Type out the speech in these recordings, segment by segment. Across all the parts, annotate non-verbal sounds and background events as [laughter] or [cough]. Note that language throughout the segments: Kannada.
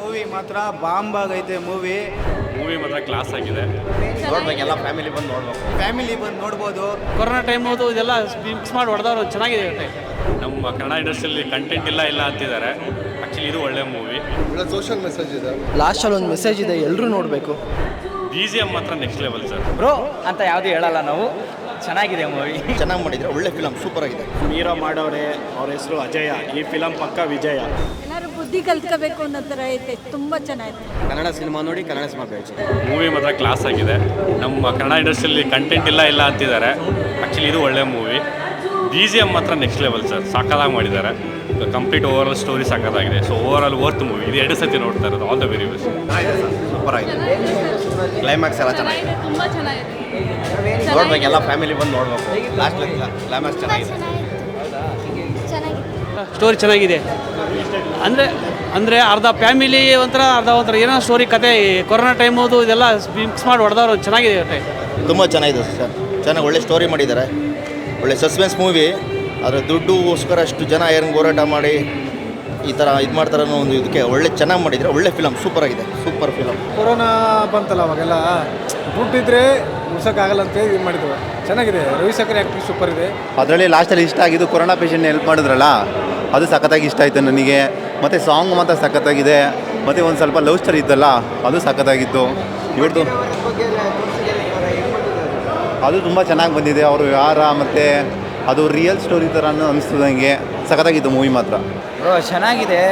ಮೂವಿ ಮಾತ್ರ ಬಾಂಬ್ ಆಗೈತೆ ಮೂವಿ. ಮೂವಿ ಮಾತ್ರ ಕ್ಲಾಸ್ ಆಗಿದೆ. ನೋಡ್ಬೇಕು ಎಲ್ಲ ಫ್ಯಾಮಿಲಿ ಬಂದು ನೋಡ್ಬೇಕು. ಫ್ಯಾಮಿಲಿ ಬಂದು ನೋಡ್ಬೋದು. ಕೊರೋನಾ ಟೈಮ್ ಹೋದು ಇದೆಲ್ಲ ಮಿಕ್ಸ್ ಮಾಡಿ ಹೊಡೆದವರು ಚೆನ್ನಾಗಿದೆ ನಮ್ಮ ಕನ್ನಡ ಇಂಡಸ್ಟ್ರಿಯಲ್ಲಿ ಕಂಟೆಂಟ್ ಇಲ್ಲ ಇಲ್ಲ ಅಂತಿದ್ದಾರೆ. ಆ್ಯಕ್ಚುಲಿ ಇದು ಒಳ್ಳೆ ಮೂವಿ. ಒಳ್ಳೆ ಸೋಷಿಯಲ್ ಮೆಸೇಜ್ ಇದೆ. ಲಾಸ್ಟಲ್ಲಿ ಒಂದು ಮೆಸೇಜ್ ಇದೆ ಎಲ್ಲರೂ ನೋಡಬೇಕು. ಬಿ ಜಿ ಎಂ ಮಾತ್ರ ನೆಕ್ಸ್ಟ್ ಲೆವೆಲ್ ಸರ್ ಬ್ರೋ ಅಂತ ಯಾವುದೂ ಹೇಳಲ್ಲ ನಾವು. ಚೆನ್ನಾಗಿದೆ ಮೂವಿ. ಚೆನ್ನಾಗಿ ಮಾಡಿದ್ರೆ ಒಳ್ಳೆ ಫಿಲಮ್ ಸೂಪರ್ ಆಗಿದೆ. ಮೀರಾ ಮಾಡೋರೆ ಅವ್ರ ಹೆಸರು ಅಜಯ. ಈ ಫಿಲಮ್ ಪಕ್ಕ ವಿಜಯ. ಬುದ್ಧಿ ಕಲ್ತ್ಕೋಬೇಕು ಅನ್ನೋ ಥರ ಐತೆ. ತುಂಬ ಚೆನ್ನಾಗಿದೆ. ಕನ್ನಡ ಸಿನಿಮಾ ನೋಡಿ ಕನ್ನಡ ಸಿನಿಮಾ ಮೂವಿ ಮಾತ್ರ ಕ್ಲಾಸ್ ಆಗಿದೆ. ನಮ್ಮ ಕನ್ನಡ ಇಂಡಸ್ಟ್ರಿಯಲ್ಲಿ ಕಂಟೆಂಟ್ ಇಲ್ಲ ಇಲ್ಲ ಅಂತಿದ್ದಾರೆ. ಆ್ಯಕ್ಚುಲಿ ಇದು ಒಳ್ಳೆ ಮೂವಿ ಬಿ ಜಿ ಎಂ ಮಾತ್ರ ನೆಕ್ಸ್ಟ್ ಲೆವೆಲ್ ಸರ್ ಸಾಕಾಗಿ ಮಾಡಿದ್ದಾರೆ. ಕಂಪ್ಲೀಟ್ ಓವರ್ ಆಲ್ ಸ್ಟೋರಿ ಸಾಕಾಗಿದೆ so overall worth movie ಇದು ಎರಡು ಸತಿ ನೋಡ್ತಾ ಇರೋದು. All the very best super ಆಗಿದೆ. ಕ್ಲೈಮ್ಯಾಕ್ಸ್ ಎಲ್ಲ ಚೆನ್ನಾಗಿದೆ. ತುಂಬ ಚೆನ್ನಾಗಿದೆ. ನೋಡ್ಬೇಕು ಎಲ್ಲ ಫ್ಯಾಮಿಲಿ ಬಂದು ನೋಡ್ಬೇಕು. ಲಾಸ್ಟ್ ಕ್ಲೈಮ್ಯಾಕ್ಸ್ ಚೆನ್ನಾಗಿದೆ. ಸ್ಟೋರಿ ಚೆನ್ನಾಗಿದೆ. ಅಂದರೆ ಅಂದರೆ ಅರ್ಧ ಫ್ಯಾಮಿಲಿ ಒಂಥರ ಅರ್ಧ ಒಂಥರ ಏನೋ ಸ್ಟೋರಿ ಕತೆ ಈ ಕೊರೋನಾ ಟೈಮ್ ಹೋದು ಇದೆಲ್ಲ ಮಿಕ್ಸ್ ಮಾಡಿ ಹೊಡೆದವರು ಚೆನ್ನಾಗಿದೆ ಟೈಮ್ ತುಂಬ ಚೆನ್ನಾಗಿದೆ ಸರ್. ಚೆನ್ನಾಗಿ ಒಳ್ಳೆ ಸ್ಟೋರಿ ಮಾಡಿದ್ದಾರೆ. ಒಳ್ಳೆ ಸಸ್ಪೆನ್ಸ್ ಮೂವಿ ಅದರ ದುಡ್ಡುಗೋಸ್ಕರ ಅಷ್ಟು ಜನ ಏನು ಹೋರಾಟ ಮಾಡಿ ಈ ಥರ ಇದು ಮಾಡ್ತಾರೆ ಅನ್ನೋ ಒಂದು ಇದಕ್ಕೆ ಒಳ್ಳೆ ಚೆನ್ನಾಗಿ ಮಾಡಿದರೆ ಒಳ್ಳೆ ಫಿಲಮ್ ಸೂಪರ್ ಆಗಿದೆ. ಸೂಪರ್ ಫಿಲಮ್ ಕೊರೋನಾ ಬಂತಲ್ಲ ಅವಾಗೆಲ್ಲ? ದುಡ್ಡಿದ್ರೆ ಉಳ್ಸೋಕ್ಕಾಗಲ್ಲ ಅಂತ ಇದು ಮಾಡಿದ್ರು. ಚೆನ್ನಾಗಿದೆ. ರವಿಶಂಕರ್ ಆ್ಯಕ್ಟಿಂಗ್ ಸೂಪರ್ ಇದೆ. ಅದರಲ್ಲಿ ಲಾಸ್ಟಲ್ಲಿ ಇಷ್ಟ ಆಗಿದ್ದು ಕೊರೋನಾ ಪೇಷಂಟ್ ಹೆಲ್ಪ್ ಮಾಡಿದ್ರಲ್ಲ? ಅದು ಸಖತ್ತಾಗಿ ಇಷ್ಟ ಆಯಿತು ನನಗೆ. ಮತ್ತು ಸಾಂಗ್ ಮಾತ್ರ ಸಖತ್ತಾಗಿದೆ. ಮತ್ತು ಒಂದು ಸ್ವಲ್ಪ ಲವ್ ಸ್ಟೋರಿ ಇತ್ತಲ್ಲ ಅದು ಸಖತ್ತಾಗಿತ್ತು. ಇವತ್ತು ಅದು ತುಂಬ ಚೆನ್ನಾಗಿ ಬಂದಿದೆ. ಅವರು ವ್ಯವಹಾರ ಮತ್ತು ಅದು ರಿಯಲ್ ಸ್ಟೋರಿ ಥರ ನನಗೆ ಸಖತ್ತಾಗಿತ್ತು ಮೂವಿ ಮಾತ್ರ. ಬ್ರೋ ಚೆನ್ನಾಗಿದೆ.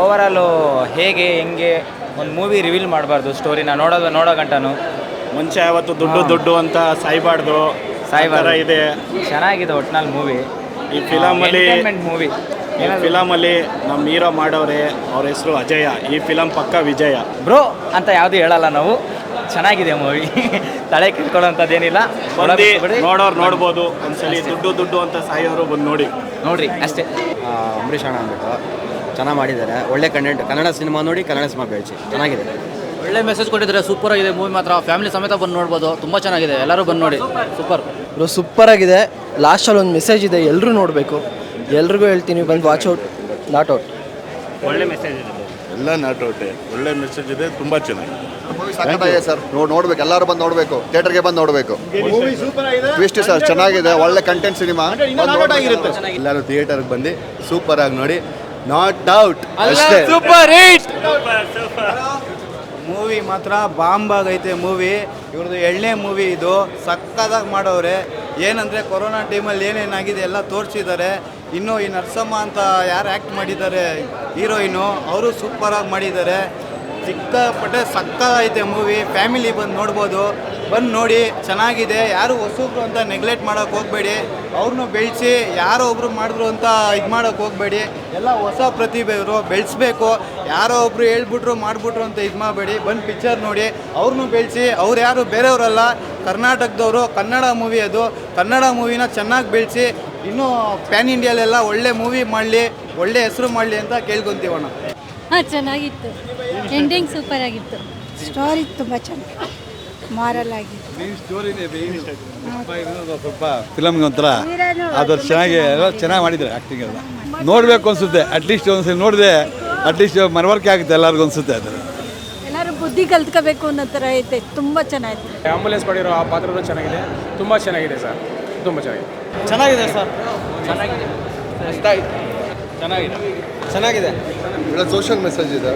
ಓವರಾಲು ಹೇಗೆ ಹೆಂಗೆ ಒಂದು ಮೂವಿ ರಿವೀಲ್ ಮಾಡಬಾರ್ದು ಸ್ಟೋರಿನ ನೋಡೋದು ನೋಡೋ ಗಂಟನು. ಮುಂಚೆ ಯಾವತ್ತು ದುಡ್ಡು ದುಡ್ಡು ಅಂತ ಸಾಯ್ಬಾರ್ದು. ಸಾಯ್ಬಾರ್ದು. ಸಾಯ್ಬಾರ ಇದೆ. ಚೆನ್ನಾಗಿದೆ ಒಟ್ನಲ್ಲಿ ಮೂವಿ ಈ ಫಿಲಮಲ್ಲಿ ಮೂವಿ ಈ ಫಿಲಮಲ್ಲಿ ನಮ್ಮ ಹೀರೋ ಮಾಡೋರೆ ಅವ್ರ ಹೆಸರು ಅಜಯ. ಈ ಫಿಲಮ್ ಪಕ್ಕ ವಿಜಯ. ಬ್ರೋ ಅಂತ ಯಾವುದು ಹೇಳಲ್ಲ ನಾವು. ಚೆನ್ನಾಗಿದೆ ಮೂವಿ. [laughs] ತಲೆ ಕಿಟ್ಕೊಳ್ಳೋಂಥದ್ದೇನಿಲ್ಲ ಬಂದು ನೋಡೋರು ನೋಡ್ಬೋದು. ಒಂದ್ಸಲಿ ದುಡ್ಡು ದುಡ್ಡು ಅಂತ ಸಾಯೋರು ಬಂದು ನೋಡಿ. ನೋಡ್ರಿ ಅಷ್ಟೇ. ಅಂಬರೀಷ್ ಅಣ್ಣ ಅಂದ್ಬಿಟ್ಟು ಚೆನ್ನಾಗಿ ಮಾಡಿದ್ದಾರೆ. ಒಳ್ಳೆ ಕಂಟೆಂಟ್ ಕನ್ನಡ ಸಿನಿಮಾ ನೋಡಿ ಕನ್ನಡ ಸಿನಿಮಾ ಬೆಳೆಸಿ. ಚೆನ್ನಾಗಿದೆ. ಒಳ್ಳೆ ಮೆಸೇಜ್ ಕೊಟ್ಟಿದ್ದಾರೆ. ಸೂಪರ್ ಆಗಿದೆ ಮೂವಿ ಮಾತ್ರ. ಫ್ಯಾಮಿಲಿ ಸಮೇತ ಬಂದು ನೋಡ್ಬೋದು. ತುಂಬ ಚೆನ್ನಾಗಿದೆ. ಎಲ್ಲರೂ ಬಂದು ನೋಡಿ. ಸೂಪರ್ ಬ್ರೋ ಸೂಪರ್ ಆಗಿದೆ. ಲಾಸ್ಟಲ್ಲಿ ಒಂದು ಮೆಸೇಜ್ ಇದೆ. ಎಲ್ಲರೂ ನೋಡಬೇಕು. ಎಲ್ರಿಗೂ ಹೇಳ್ತೀನಿ ಬಂದು ವಾಚ್ ಔಟ್ ನಾಟ್ ಔಟ್ ಒಳ್ಳೆ ಮೆಸೇಜ್ ಇದೆ ಎಲ್ಲ ನಾಟ್ ಔಟ್ ಒಳ್ಳೆ ಮೆಸೇಜ್ ಇದೆ ತುಂಬ ಚೆನ್ನಾಗಿದೆ. ಸಖತ್ತಾಗಿದೆ ಸರ್. ನೋಡಿ ನೋಡ್ಬೇಕು ಎಲ್ಲರೂ ಬಂದು ನೋಡಬೇಕು ಥಿಯೇಟರ್ಗೆ ಬಂದು ನೋಡಬೇಕು. ಟ್ವಿಸ್ಟ್ ಸರ್ ಚೆನ್ನಾಗಿದೆ ಒಳ್ಳೆ ಕಂಟೆಂಟ್ ಸಿನಿಮಾ ಎಲ್ಲರೂ ಥಿಯೇಟರ್ಗೆ ಬಂದು ಸೂಪರ್ ಆಗಿ ನೋಡಿ. ನಾಟ್ ಔಟ್ ಅಷ್ಟೇ. ಸೂಪರ್ ಹಿಟ್ ಮೂವಿ ಮಾತ್ರ ಬಾಂಬ್ ಆಗೈತೆ ಮೂವಿ ಇವ್ರದ್ದು ಎಳ್ಳನೇ ಮೂವಿ ಇದು. ಸಕ್ಕದಾಗಿ ಮಾಡೋರೆ ಏನಂದರೆ ಕೊರೋನಾ ಟೈಮಲ್ಲಿ ಏನೇನಾಗಿದೆ ಎಲ್ಲ ತೋರಿಸಿದ್ದಾರೆ. ಇನ್ನು ಈ ನರಸಮ್ಮ ಅಂತ ಯಾರು ಆ್ಯಕ್ಟ್ ಮಾಡಿದ್ದಾರೆ? ಹೀರೋಯಿನು ಅವರು ಸೂಪರಾಗಿ ಮಾಡಿದ್ದಾರೆ. ಸಿಕ್ಕಾಪಟ್ಟೆ ಸಕ್ಕದಾಗೈತೆ ಮೂವಿ ಫ್ಯಾಮಿಲಿ ಬಂದು ನೋಡ್ಬೋದು. ಬಂದು ನೋಡಿ, ಚೆನ್ನಾಗಿದೆ. ಯಾರು ಹೊಸಬ್ರು ಅಂತ ನೆಗ್ಲೆಕ್ಟ್ ಮಾಡೋಕೆ ಹೋಗಬೇಡಿ. ಅವ್ರನ್ನೂ ಬೆಳೆಸಿ ಯಾರೋ ಒಬ್ರು ಮಾಡಿದ್ರು ಅಂತ ಇದು ಮಾಡೋಕೆ ಹೋಗಬೇಡಿ. ಎಲ್ಲ ಹೊಸ ಪ್ರತಿಭೆ ಇವರು, ಬೆಳೆಸ್ಬೇಕು. ಯಾರೋ ಒಬ್ರು ಹೇಳ್ಬಿಟ್ರು, ಮಾಡಿಬಿಟ್ರು ಅಂತ ಇದು ಮಾಡಬೇಡಿ. ಬಂದು ಪಿಕ್ಚರ್ ನೋಡಿ ಅವ್ರನ್ನೂ ಬೆಳೆಸಿ. ಅವ್ರು ಯಾರು ಬೇರೆಯವರಲ್ಲ. ಕರ್ನಾಟಕದವರು, ಕನ್ನಡ ಮೂವಿ ಅದು. ಕನ್ನಡ ಮೂವಿನ ಚೆನ್ನಾಗಿ ಬೆಳೆಸಿ. ಇನ್ನೂ ಪ್ಯಾನ್ ಇಂಡಿಯಾಲೆಲ್ಲ ಒಳ್ಳೆ ಮೂವಿ ಮಾಡಲಿ ಒಳ್ಳೆ ಹೆಸರು ಮಾಡಲಿ ಅಂತ ಕೇಳ್ಕೊತೀವಣ್ಣ. ಹಾಂ ಚೆನ್ನಾಗಿತ್ತು. ಎಂಡಿಂಗ್ ಸೂಪರ್ ಆಗಿತ್ತು. ಸ್ಟೋರಿ ತುಂಬ ಚೆನ್ನಾಗಿ ಮಾರಲ್ ಆಗಿತ್ತು ಸ್ವಲ್ಪ ಫಿಲಮ್ಗೆ ಒಂಥರ ಅದು ಚೆನ್ನಾಗಿ ಎಲ್ಲ ಚೆನ್ನಾಗಿ ಮಾಡಿದ್ದಾರೆ ಆ್ಯಕ್ಟಿಂಗ್ ಎಲ್ಲ. ನೋಡಬೇಕು ಅನಿಸುತ್ತೆ. ಅಟ್ಲೀಸ್ಟ್ ಒಂದ್ಸಲ ನೋಡಿದೆ ಅಟ್ಲೀಸ್ಟ್ ಮನವರಿಕೆ ಆಗುತ್ತೆ ಎಲ್ಲರಿಗೂ ಅನ್ಸುತ್ತೆ ಅದು. ಎಲ್ಲರೂ ಬುದ್ಧಿ ಕಲ್ತ್ಕೋಬೇಕು ಅನ್ನೋ ಥರ ಐತೆ. ತುಂಬ ಚೆನ್ನಾಗಿತ್ತು. ಆಂಬುಲೆನ್ಸ್ ಮಾಡಿರೋ ಆ ಪಾತ್ರನೂ ಚೆನ್ನಾಗಿದೆ. ತುಂಬ ಚೆನ್ನಾಗಿದೆ ಸರ್. ತುಂಬ ಚೆನ್ನಾಗಿದೆ. ಚೆನ್ನಾಗಿದೆ ಸರ್. ಒಳ್ಳೆ ಸೋಷಿಯಲ್ ಮೆಸೇಜ್ ಇದೆ.